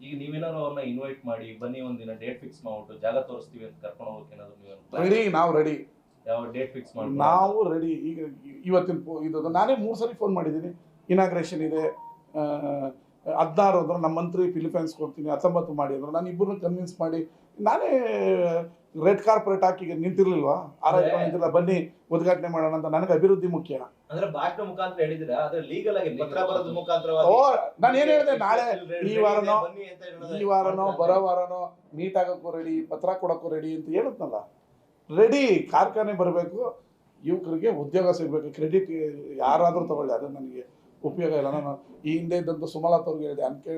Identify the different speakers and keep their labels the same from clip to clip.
Speaker 1: ಈಗ ನೀವೇನಾದ್ರು ಅವ್ರನ್ನ ಇನ್ವೈಟ್ ಮಾಡಿ ಬನ್ನಿ ಒಂದಿನ ಡೇಟ್ ಫಿಕ್ಸ್ ಮಾಡ್ಬಿಟ್ಟು ಜಾಗ ತೋರಿಸ್ತೀವಿ ಅಂತ ಕರ್ಕೊಂಡು ಹೋಗಕ್ಕೆ ಏನಾದ್ರು ನೀವು
Speaker 2: ರೆಡಿ ನಾವು ರೆಡಿ
Speaker 1: ಯಾವ ಡೇಟ್ ಫಿಕ್ಸ್ ಮಾಡಿ
Speaker 2: ನಾವು ರೆಡಿ ಈಗ ಇವತ್ತಿನ ಇದು ನಾನೇ ಮೂರು ಸರಿ ಫೋನ್ ಮಾಡಿದ್ದೀನಿ. ಇನಾಗ್ರೇಷನ್ ಇದೆ. ಹದಿನಾರು ಅಂದ್ರೆ ನಮ್ಮ ಮಂತ್ರಿ ಫಿಲಿಪೈನ್ಸ್ಗೆ ಹೋಗ್ತೀನಿ ಹತ್ತೊಂಬತ್ತು ಮಾಡಿ ಅಂದ್ರೆ ನಾನು ಇಬ್ಬರನ್ನ ಕನ್ವಿನ್ಸ್ ಮಾಡಿ ನಾನೇ ರೆಡ್ ಕಾರ್ಪೊರೇಟ್ ಹಾಕಿ ಈಗ ನಿಂತಿರ್ಲಿಲ್ವಾ ನಿಂತಿಲ್ಲ ಬನ್ನಿ ಉದ್ಘಾಟನೆ ಮಾಡೋಣ ಅಂತ ನನಗೆ ಅಭಿವೃದ್ಧಿ ಮುಖ್ಯ.
Speaker 1: ಅಂದ್ರೆ ಭಾಷಣ ಮುಖಾಂತರ ಹೇಳಿದಿರಾ ಆದ್ರೆ ಲೀಗಲ್ ಆಗಿ ಪತ್ರ ಬರೋದ್ ಮುಖಾಂತರ
Speaker 2: ಓ ನಾನು ಏನು ಹೇಳಿದೆ ನಾಳೆ ಈ ವಾರನೋ ಈ ವಾರನೋ ಬರೋ ವಾರನೋ ಮೀಟ್ ಆಗೋಕ್ಕೂ ರೆಡಿ ಪತ್ರ ಕೊಡಕ್ಕೂ ರೆಡಿ ಅಂತ ಹೇಳುತ್ತಲ್ಲ ರೆಡಿ ಕಾರ್ಖಾನೆ ಬರಬೇಕು ಯುವಕರಿಗೆ ಉದ್ಯೋಗ ಸಿಗಬೇಕು. ಕ್ರೆಡಿಟ್ ಯಾರಾದರೂ ತಗೊಳ್ಳಿ ಅದು ನನಗೆ ಉಪಯೋಗ ಇಲ್ಲ. ನಾನು ಈ ಹಿಂದೆ ಇದ್ದಂಥ ಸುಮಲತ್ ಅವ್ರಿಗೆ ಹೇಳಿದೆ ಅನ್ಕೆ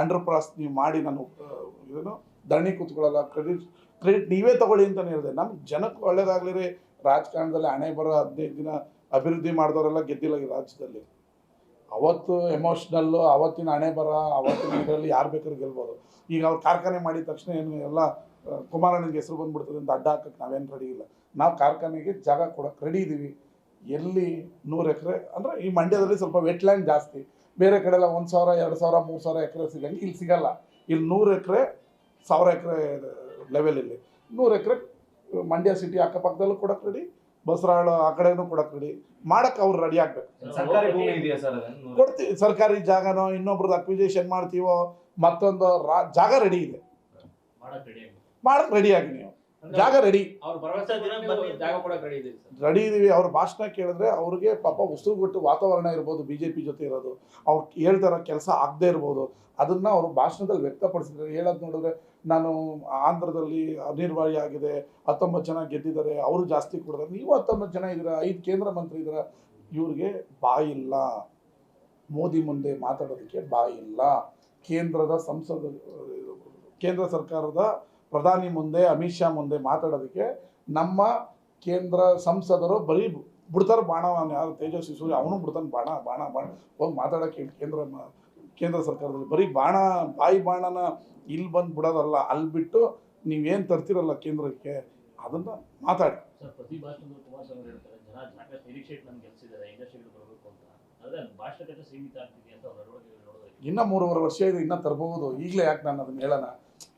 Speaker 2: ಅಂಡರ್ ಪಾಸ್ ನೀವು ಮಾಡಿ ನಾನು ಏನೋ ಇದನ್ನು ಧರಣಿ ಕೂತ್ಕೊಳ್ಳಲ್ಲ ಕ್ರೆಡಿಟ್ ಕ್ರೆಡಿಟ್ ನೀವೇ ತಗೊಳ್ಳಿ ಅಂತಲೇ ಹೇಳಿದೆ. ನಮ್ಮ ಜನಕ್ಕೆ ಒಳ್ಳೇದಾಗಲಿ ರೀ. ರಾಜಕಾರಣದಲ್ಲಿ ಹಣೆ ಬರೋ ಹದಿನೈದು ದಿನ ಅಭಿವೃದ್ಧಿ ಮಾಡಿದವರೆಲ್ಲ ಗೆದ್ದಿಲ್ಲ ಈ ರಾಜ್ಯದಲ್ಲಿ. ಅವತ್ತು ಎಮೋಷ್ನಲ್ಲು ಅವತ್ತಿನ ಹಣೆ ಬರ, ಅವತ್ತಿನ ಇದರಲ್ಲಿ ಯಾರು ಬೇಕಾದ್ರೂ ಗೆಲ್ಬೋದು. ಈಗ ಅವ್ರು ಕಾರ್ಖಾನೆ ಮಾಡಿದ ತಕ್ಷಣ ಏನು ಎಲ್ಲ ಕುಮಾರಣ್ಣನಿಗೆ ಹೆಸರು ಬಂದ್ಬಿಡ್ತದೆ ಅಂತ ಅಡ್ಡ ಹಾಕಕ್ಕೆ ನಾವೇನು ರೆಡಿ ಇಲ್ಲ. ನಾವು ಕಾರ್ಖಾನೆಗೆ ಜಾಗ ಕೊಡೋಕೆ ರೆಡಿ ಇದ್ದೀವಿ ಎಲ್ಲಿ ನೂರು ಎಕರೆ, ಅಂದರೆ ಈ ಮಂಡ್ಯದಲ್ಲಿ ಸ್ವಲ್ಪ ವೆಟ್ಲ್ಯಾಂಡ್ ಜಾಸ್ತಿ. ಬೇರೆ ಕಡೆ ಎಲ್ಲ ಒಂದು ಸಾವಿರ, ಎರಡು ಸಾವಿರ, ಮೂರು ಸಾವಿರ ಎಕರೆ ಸಿಗಂಗೆ, ಇಲ್ಲಿ ಸಿಗಲ್ಲ. ಇಲ್ಲಿ ನೂರು ಎಕರೆ, ಸಾವಿರ ಎಕರೆ ಲೆವೆಲ್ ಇಲ್ಲಿ. ನೂರು ಎಕರೆ ಮಂಡ್ಯ ಸಿಟಿ ಅಕ್ಕಪಕ್ಕದಲ್ಲೂ ಕೊಡಕ್ಕೆ ರೆಡಿ ಬಸರಾಳ ಆ ಕಡೆನೂ ಕೊಡಕ್ಕೆ ರೆಡಿ ಮಾಡಕ್ಕೆ ಅವ್ರು ರೆಡಿ ಆಗಬೇಕು. ಕೊಡ್ತೀವಿ ಸರ್ಕಾರಿ ಜಾಗನೋ ಇನ್ನೊಬ್ರದ್ದು ಅಕ್ವಿಜೇಷನ್ ಮಾಡ್ತೀವೋ ಮತ್ತೊಂದು ರಾ ಜಾಗ ರೆಡಿ ಇದೆ.
Speaker 3: ಮಾಡಕ್
Speaker 2: ಮಾಡಕ್ಕೆ ರೆಡಿ ಆಗಿ ನೀವು. ಜಾಗ ರೆಡಿ
Speaker 3: ರೆಡಿ ಇದೀವಿ ಸರ್.
Speaker 2: ರೆಡಿ ಇದೀವಿ. ಅವ್ರ ಭಾಷಣ ಕೇಳಿದ್ರೆ ಅವ್ರಿಗೆ ಪಾಪ ಉಸಿರುಗೊಟ್ಟು ವಾತಾವರಣ ಇರ್ಬೋದು ಬಿ ಜೆ ಪಿ ಜೊತೆ ಇರೋದು. ಅವ್ರು ಹೇಳ್ತಾರ ಕೆಲಸ ಆಗದೆ ಇರ್ಬೋದು. ಅದನ್ನ ಅವರು ಭಾಷಣದಲ್ಲಿ ವ್ಯಕ್ತಪಡಿಸಿದ್ರೆ ಹೇಳೋದು ನೋಡಿದ್ರೆ ನಾನು ಆಂಧ್ರದಲ್ಲಿ ಅನಿರ್ವಾಹಿ ಆಗಿದೆ ಹತ್ತೊಂಬತ್ತು ಜನ ಗೆದ್ದಿದ್ದಾರೆ ಅವರು ಜಾಸ್ತಿ ಕೊಡಿದ್ರೆ ನೀವು ಹತ್ತೊಂಬತ್ತು ಜನ ಇದ್ದೀರಾ ಐದು ಕೇಂದ್ರ ಮಂತ್ರಿ ಇದ್ದೀರಾ ಇವ್ರಿಗೆ ಬಾಯಿಲ್ಲ ಮೋದಿ ಮುಂದೆ ಮಾತಾಡೋದಕ್ಕೆ ಬಾಯಿಲ್ಲ ಕೇಂದ್ರದ ಸಂಸದ ಕೇಂದ್ರ ಸರ್ಕಾರದ ಪ್ರಧಾನಿ ಮುಂದೆ ಅಮಿತ್ ಶಾ ಮುಂದೆ ಮಾತಾಡೋದಕ್ಕೆ ನಮ್ಮ ಕೇಂದ್ರ ಸಂಸದರು ಬರೀ ಬಿಡ್ತಾರೆ ಬಾಣ ಅವ್ನು ಯಾರು ತೇಜಸ್ವಿ ಸೂರ್ಯ ಅವನು ಬಿಡ್ತಾನೆ ಬಾಣ ಬಾಣ ಬಾಣ. ಹೋಗಿ ಮಾತಾಡೋಕ್ಕೆ ಕೇಂದ್ರ ಕೇಂದ್ರ ಸರ್ಕಾರದಲ್ಲಿ ಬರೀ ಬಾಣ ಬಾಯಿ ಬಾಣನ ಇಲ್ಲಿ ಬಂದು ಬಿಡೋದಲ್ಲ ಅಲ್ಲಿ ಬಿಟ್ಟು ನೀವೇನು ತರ್ತಿರಲ್ಲ ಕೇಂದ್ರಕ್ಕೆ ಅದನ್ನ ಮಾತಾಡಿ. ಇನ್ನೂ ಮೂರುವರೆ ವರ್ಷ ಇದೆ ಇನ್ನೂ ತರಬಹುದು ಈಗಲೇ ಯಾಕೆ ನಾನು ಅದನ್ನ ಹೇಳೋಣ?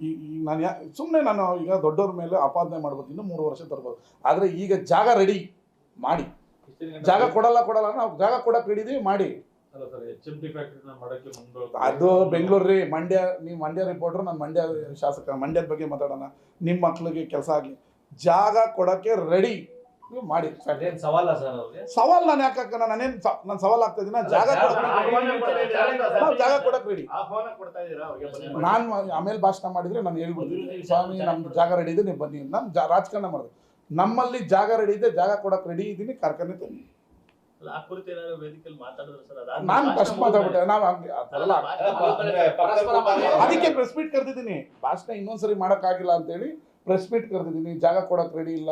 Speaker 2: ಈ ನಾನು ಯಾ ಸುಮ್ಮನೆ ನಾನು ಈಗ ದೊಡ್ಡವ್ರ ಮೇಲೆ ಆಪಾದನೆ ಮಾಡ್ಬೋದು ಇನ್ನು ಮೂರು ವರ್ಷ ತರ್ಬೋದು. ಆದರೆ ಈಗ ಜಾಗ ರೆಡಿ ಮಾಡಿ. ಜಾಗ ಕೊಡಲ್ಲ ಕೊಡಲ್ಲ ನಾವು ಜಾಗ ಕೊಡಕ್ಕೆ ರೆಡಿ ಮಾಡಿ. ಅದು ಬೆಂಗಳೂರು ರೀ ಮಂಡ್ಯ ನೀವು ಮಂಡ್ಯ ರಿಪೋರ್ಟರ್ ನಾನು ಮಂಡ್ಯ ಶಾಸಕ ಮಂಡ್ಯದ ಬಗ್ಗೆ ಮಾತಾಡೋಣ. ನಿಮ್ಮ ಮಕ್ಳಿಗೆ ಕೆಲಸ ಆಗಲಿ. ಜಾಗ ಕೊಡೋಕ್ಕೆ ರೆಡಿ ಮಾಡಿ
Speaker 1: ಸವಾಲ ಸರ್ ಅವ್ರಿಗೆ
Speaker 2: ಸವಾಲ್ ನಾನು ಯಾಕೆ ಹಾಕೋಣ ನಾನೇನು ನಾನು ಸವಾಲ್ ಆಗ್ತಾ ಇದ್ದೀನ ಜಾಗ ನಾವು ಜಾಗ ಕೊಡಕ್ಕೆ ರೆಡಿ
Speaker 4: ಆಹ್ವಾನ ಕೊಡ್ತಾ ಇದೀರಾ ಅವ್ರಿಗೆ ಮಾಡಿ.
Speaker 2: ನಾನು ಆಮೇಲೆ ಭಾಷಣ ಮಾಡಿದ್ರೆ ನಾನು ಹೇಳ್ಬಿಡ್ತೀನಿ ಸ್ವಾಮಿ ನಮ್ದು ಜಾಗ ರೆಡಿ ಇದೆ ನೀವು ಬನ್ನಿ ನಾನು ಜಾ ರಾಜಕಾರಣ ಮಾಡಿದೆ ನಮ್ಮಲ್ಲಿ ಜಾಗ ರೆಡಿ ಇದೆ ಜಾಗ ಕೊಡಕ್ಕೆ ರೆಡಿ ಇದ್ದೀನಿ ಕಾರ್ಖಾನೆ ತನ್ನಿ ನಾನು
Speaker 3: ಭಾಷಣ
Speaker 2: ಫಸ್ಟ್ ಮಾತಾಡ್ಬಿಟ್ಟೆ ನಾವು. ಅದಕ್ಕೆ ಪ್ರೆಸ್ ಮೀಟ್ ಕರೆದಿದ್ದೀನಿ ಭಾಷಣ ಇನ್ನೊಂದ್ಸರಿ ಮಾಡೋಕ್ಕಾಗಿಲ್ಲ ಅಂತೇಳಿ ಪ್ರೆಸ್ ಮೀಟ್ ಕರೆದಿದ್ದೀನಿ ಜಾಗ ಕೊಡಕ್ಕೆ ರೆಡಿ ಇಲ್ಲ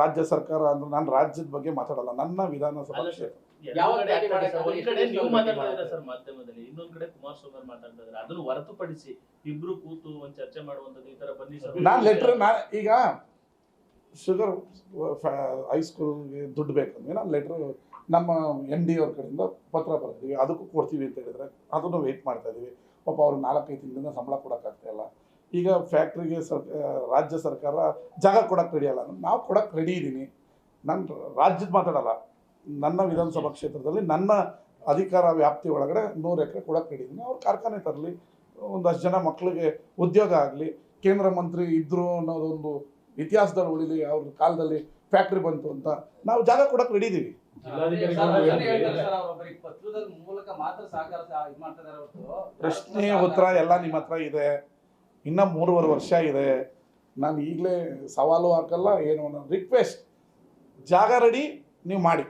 Speaker 2: ರಾಜ್ಯ ಸರ್ಕಾರ ಅಂದ್ರೆ ನಾನು ರಾಜ್ಯದ ಬಗ್ಗೆ ಮಾತಾಡಲ್ಲ ನನ್ನ ವಿಧಾನಸಭಾ ಕ್ಷೇತ್ರ.
Speaker 3: ಯಾವ ಕಡೆ ಒಂದ್ ಕಡೆ ನೀವು ಮಾತಾಡ್ತಾ ಸರ್ ಮಾಧ್ಯಮದಲ್ಲಿ? ಇನ್ನೊಂದ್ ಕಡೆ ಕುಮಾರಸ್ವಾಮಿ ಅವ್ರು ಮಾತಾಡ್ತಾ ಇದ್ದಾರೆ. ಅದನ್ನು ಹೊರತುಪಡಿಸಿ ಇಬ್ರು ಕೂತು ಒಂದ್ ಚರ್ಚೆ ಮಾಡುವಂತದ್ದು ಈ ತರ ಬನ್ನಿ ಸರ್.
Speaker 2: ನಾನು ಲೆಟ್ರ್ ನಾ ಈಗ ಶುಗರ್ ಹೈಸ್ಕೂಲ್ಗೆ ದುಡ್ಡು ಬೇಕಂದ್ರೆ ನಾನು ಲೆಟ್ರ್ ನಮ್ಮ ಎಂ ಡಿ ಅವ್ರ ಕಡೆಯಿಂದ ಪತ್ರ ಬರ್ತೀವಿ ಅದಕ್ಕೂ ಕೊಡ್ತೀವಿ ಅಂತ ಹೇಳಿದ್ರೆ ಅದನ್ನು ವೆಯ್ಟ್ ಮಾಡ್ತಾ ಇದೀವಿ ಪಾಪ ಅವ್ರಿಗೆ ನಾಲ್ಕೈದು ತಿಂಗಳಿಂದ ಸಂಬಳ ಕೊಡೋಕ್ಕಾಗ್ತಾ ಇಲ್ಲ. ಈಗ ಫ್ಯಾಕ್ಟ್ರಿಗೆ ಸರ್ ರಾಜ್ಯ ಸರ್ಕಾರ ಜಾಗ ಕೊಡಕ್ಕೆ ರೆಡಿ ಅಲ್ಲ. ನಾವು ಕೊಡಕ್ಕೆ ರೆಡಿ ಇದ್ದೀನಿ ನನ್ನ ರಾಜ್ಯದ ಮಾತಾಡಲ್ಲ. ನನ್ನ ವಿಧಾನಸಭಾ ಕ್ಷೇತ್ರದಲ್ಲಿ ನನ್ನ ಅಧಿಕಾರ ವ್ಯಾಪ್ತಿ ಒಳಗಡೆ ನೂರು ಎಕರೆ ಕೊಡಕ್ಕೆ ರೆಡಿ ಇದ್ದೀನಿ ಅವ್ರು ಕಾರ್ಖಾನೆ ತರಲಿ ಒಂದಷ್ಟು ಜನ ಮಕ್ಕಳಿಗೆ ಉದ್ಯೋಗ ಆಗಲಿ ಕೇಂದ್ರ ಮಂತ್ರಿ ಇದ್ದರು ಅನ್ನೋದೊಂದು ಇತಿಹಾಸದಲ್ಲಿ ಉಳಿಲಿ ಅವ್ರ ಕಾಲದಲ್ಲಿ ಫ್ಯಾಕ್ಟ್ರಿ ಬಂತು ಅಂತ ನಾವು ಜಾಗ ಕೊಡಕ್ಕೆ ರೆಡಿ ಇದ್ದೀವಿ
Speaker 5: ಪ್ರಶ್ನೆಯ ಮೂಲಕ ಮಾತ್ರ ಸಹಕಾರ ಮಾಡ್ತಾ ಇದಾರೆ ಹೊರತು
Speaker 2: ಪ್ರಶ್ನೆ ಉತ್ತರ ಎಲ್ಲ ನಿಮ್ಮ ಹತ್ರ ಇದೆ. ಇನ್ನೂ ಮೂರುವರೆ ವರ್ಷ ಇದೆ. ನಾನು ಈಗಲೇ ಸವಾಲು ಹಾಕಲ್ಲ ಏನು ರಿಕ್ವೆಸ್ಟ್ ಜಾಗ ರೆಡಿ ನೀವು ಮಾಡಿ.